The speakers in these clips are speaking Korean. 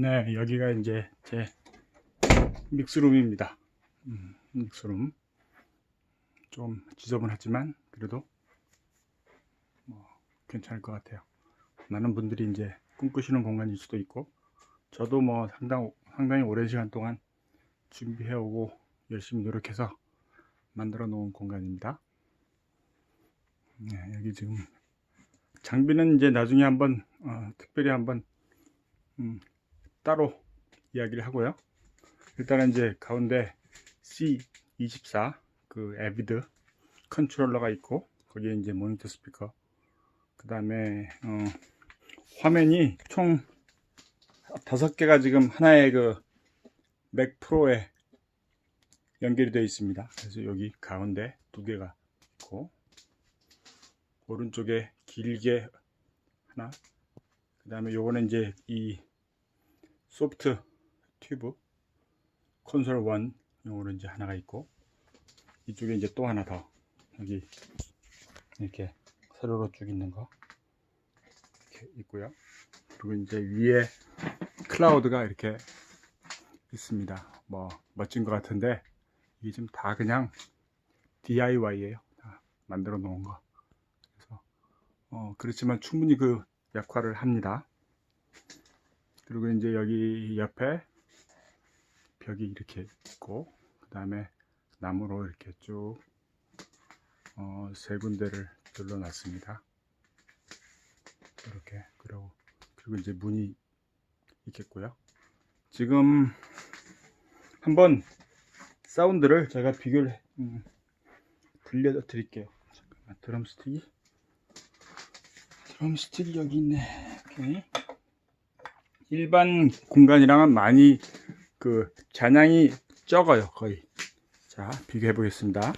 네, 여기가 이제 제 믹스룸입니다. 음, 믹스룸. 좀 지저분하지만 그래도 뭐 괜찮을 것 같아요. 많은 분들이 이제 꿈꾸시는 공간일 수도 있고 저도 뭐 상당, 상당히 오랜 시간 동안 준비해 오고 열심히 노력해서 만들어 놓은 공간입니다. 네, 여기 지금 장비는 이제 나중에 한번 어, 특별히 한번 음, 따로 이야기를 하고요. 일단은 이제 가운데 C24 그 에비드 컨트롤러가 있고 거기에 이제 모니터 스피커 그 다음에 어, 화면이 총 다섯 개가 지금 하나의 그 맥 프로에 연결이 되어 있습니다. 그래서 여기 가운데 두 개가 있고 오른쪽에 길게 하나 그 다음에 요거는 이제 이 소프트 튜브 콘솔 1 용으로 이제 하나가 있고 이쪽에 이제 또 하나 더. 여기 이렇게 세로로 쭉 있는 거 이렇게 있고요. 그리고 이제 위에 클라우드가 이렇게 있습니다. 뭐 멋진 것 같은데 이게 지금 다 그냥 DIY예요. 다 만들어 놓은 거. 그래서 어 그렇지만 충분히 그 역할을 합니다 그리고 이제 여기 옆에 벽이 이렇게 있고 그 다음에 나무로 이렇게 쭉 어, 세 군데를 둘러 놨습니다. 이렇게 그리고 그리고 이제 문이 있겠고요. 지금 한번 사운드를 제가 비교를 해- 음, 들려 드릴게요. 잠깐만 드럼 스틱이 드럼 스틱이 여기 있네. 오케이. 일반 공간이랑은 많이 그 잔향이 적어요 거의. 자 비교해 보겠습니다.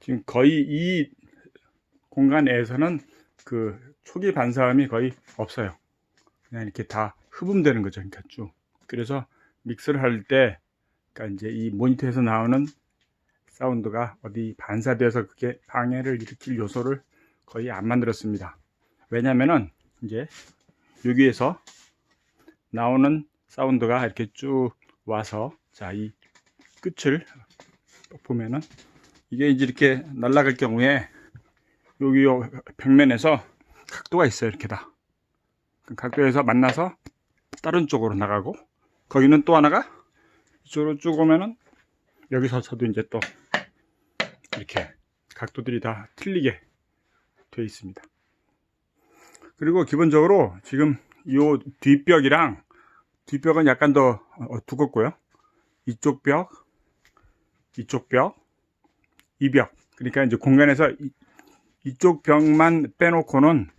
지금 거의 이 공간 내에서는 그 초기 반사음이 거의 없어요. 그냥 이렇게 다 흡음되는 거죠 그러니까 쭉. 그래서 믹스를 할 때 그러니까 이제 이 모니터에서 나오는 사운드가 어디 반사되어서 그게 방해를 일으킬 요소를 거의 안 만들었습니다. 왜냐면은 이제 여기에서 나오는 사운드가 이렇게 쭉 와서 자 이 끝을 보면은 이게 이제 이렇게 날아갈 경우에 여기 요 벽면에서 각도가 있어요 이렇게 다. 그 각도에서 만나서 다른 쪽으로 나가고 거기는 또 하나가 이쪽으로 쭉 오면은 여기서 저도 이제 또 이렇게 각도들이 다 틀리게 되어 있습니다. 그리고 기본적으로 지금 이 뒷벽이랑 뒷벽은 약간 더 어, 두껍고요. 이쪽 벽, 이쪽 벽, 이 벽. 그러니까 이제 공간에서 이, 이쪽 벽만 빼놓고는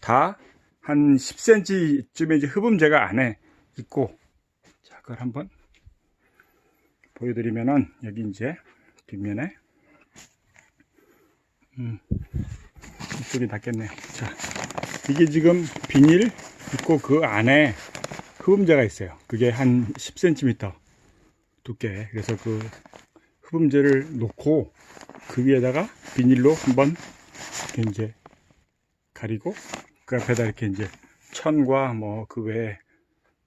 다 한 10cm쯤의 이제 흡음재가 안에 있고, 자, 그걸 한번 보여드리면은 여기 이제 뒷면에 음, 이쪽이 닿겠네요. 자, 이게 지금 비닐 있고 그 안에 흡음재가 있어요. 그게 한 10cm 두께. 그래서 그 흡음재를 놓고 그 위에다가 비닐로 한번 이렇게 이제 가리고 그 앞에다 이렇게 이제 천과 뭐 그 외에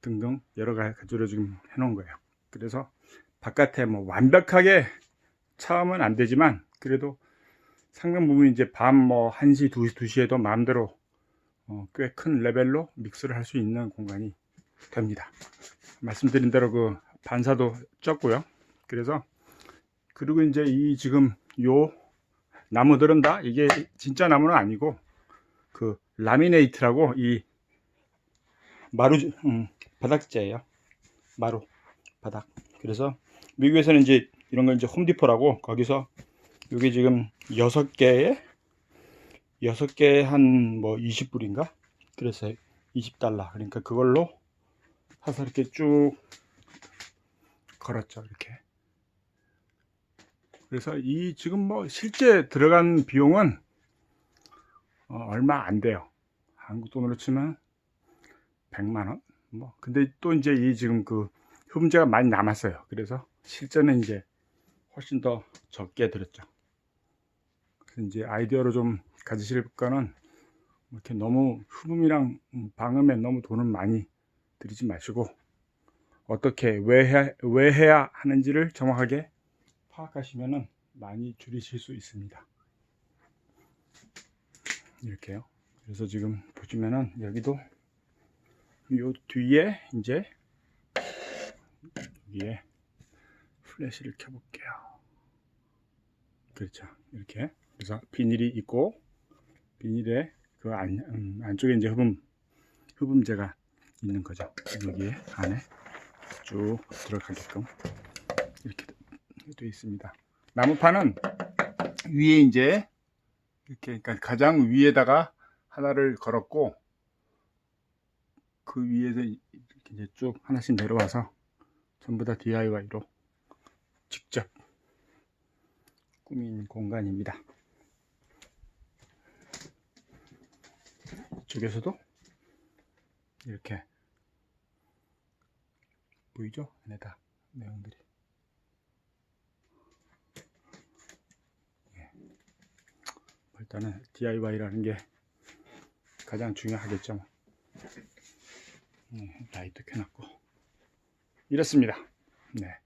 등등 여러 가지로 지금 해놓은 거예요. 그래서 바깥에 뭐 완벽하게 차음은 안 되지만 그래도 상당 부분 이제 밤 뭐 1시, 2시, 2시에도 마음대로 어, 꽤 큰 레벨로 믹스를 할 수 있는 공간이 됩니다. 말씀드린 대로 그 반사도 적고요. 그래서 그리고 이제 이 지금 요 나무들은 다 이게 진짜 나무는 아니고 그 라미네이트라고 이 마루 음, 바닥재예요. 마루 바닥. 그래서 미국에서는 이제 이런 걸 이제 홈디포라고 거기서 이게 지금 여섯 개에 여섯 개에 한 뭐 20불인가? 그래서 20달러. 그러니까 그걸로 사서 이렇게 쭉 걸었죠. 이렇게. 그래서 이 지금 뭐 실제 들어간 비용은 어, 얼마 안 돼요. 한국 돈으로 치면 100만 원. 뭐 근데 또 이제 이 지금 그 흡음재가 많이 남았어요. 그래서 실제는 이제 훨씬 더 적게 들었죠. 이제 아이디어로 좀 가지실 거는 이렇게 너무 흡음이랑 음, 방음에 너무 돈을 많이 들이지 마시고 어떻게 왜, 해, 왜 해야 하는지를 정확하게 파악하시면은 많이 줄이실 수 있습니다. 이렇게요. 그래서 지금 보시면은 여기도 요 뒤에 이제 여기에 플래시를 켜볼게요. 그렇죠. 이렇게. 그래서 비닐이 있고 비닐에 그 안, 음, 안쪽에 이제 흡음 흡음재가 있는 거죠. 여기에 안에 쭉 들어가게끔 이렇게 되어 있습니다. 나무판은 위에 이제 이렇게 그러니까 가장 위에다가 하나를 걸었고 그 위에서 이렇게 이제 쭉 하나씩 내려와서 전부 다 DIY로 직접 꾸민 공간입니다. 이쪽에서도 이렇게 보이죠? 안에 다 내용들이 예. 일단은 DIY라는 게 가장 중요하겠죠. 네, 라이트 켜놨고 이렇습니다. 네.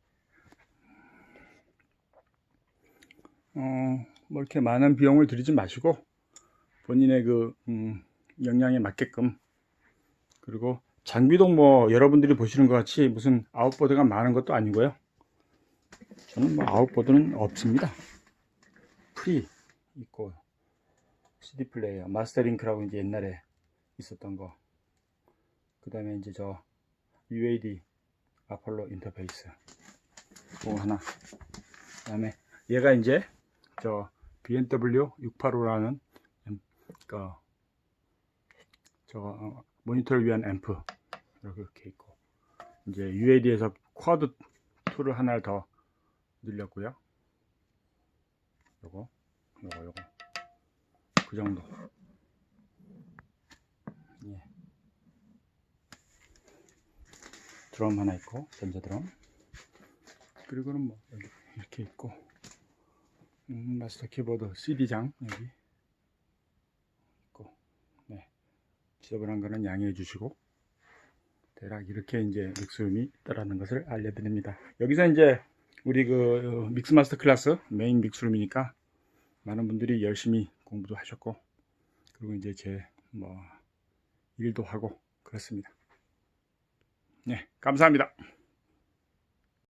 어, 뭐 이렇게 많은 비용을 들이지 마시고 본인의 그 음, 역량에 맞게끔 그리고 장비도 뭐 여러분들이 보시는 것 같이 무슨 아웃보드가 많은 것도 아니고요. 저는 뭐 아웃보드는 없습니다. 프리 있고 CD 플레이어, 마스터링크라고 이제 옛날에 있었던 거. 그 다음에 이제 저 UAD 아폴로 인터페이스 그거 하나. 그 다음에 얘가 이제 저 BMW 685라는 그 저 모니터를 위한 앰프 이렇게 있고 이제 UAD에서 쿼드 툴을 하나를 더 늘렸고요. 요거 요거 요거 그 정도. 예. 드럼 하나 있고 전자 드럼. 그리고는 뭐 여기 이렇게 있고 음, 마스터 키보드 CD장 여기 있고 네 지저분한 거는 양해해 주시고 대략 이렇게 이제 믹스음이 있다라는 것을 알려드립니다. 여기서 이제 우리 그 믹스 마스터 클래스 메인 믹스룸이니까 많은 분들이 열심히 공부도 하셨고 그리고 이제 제 뭐 일도 하고 그렇습니다. 네, 감사합니다.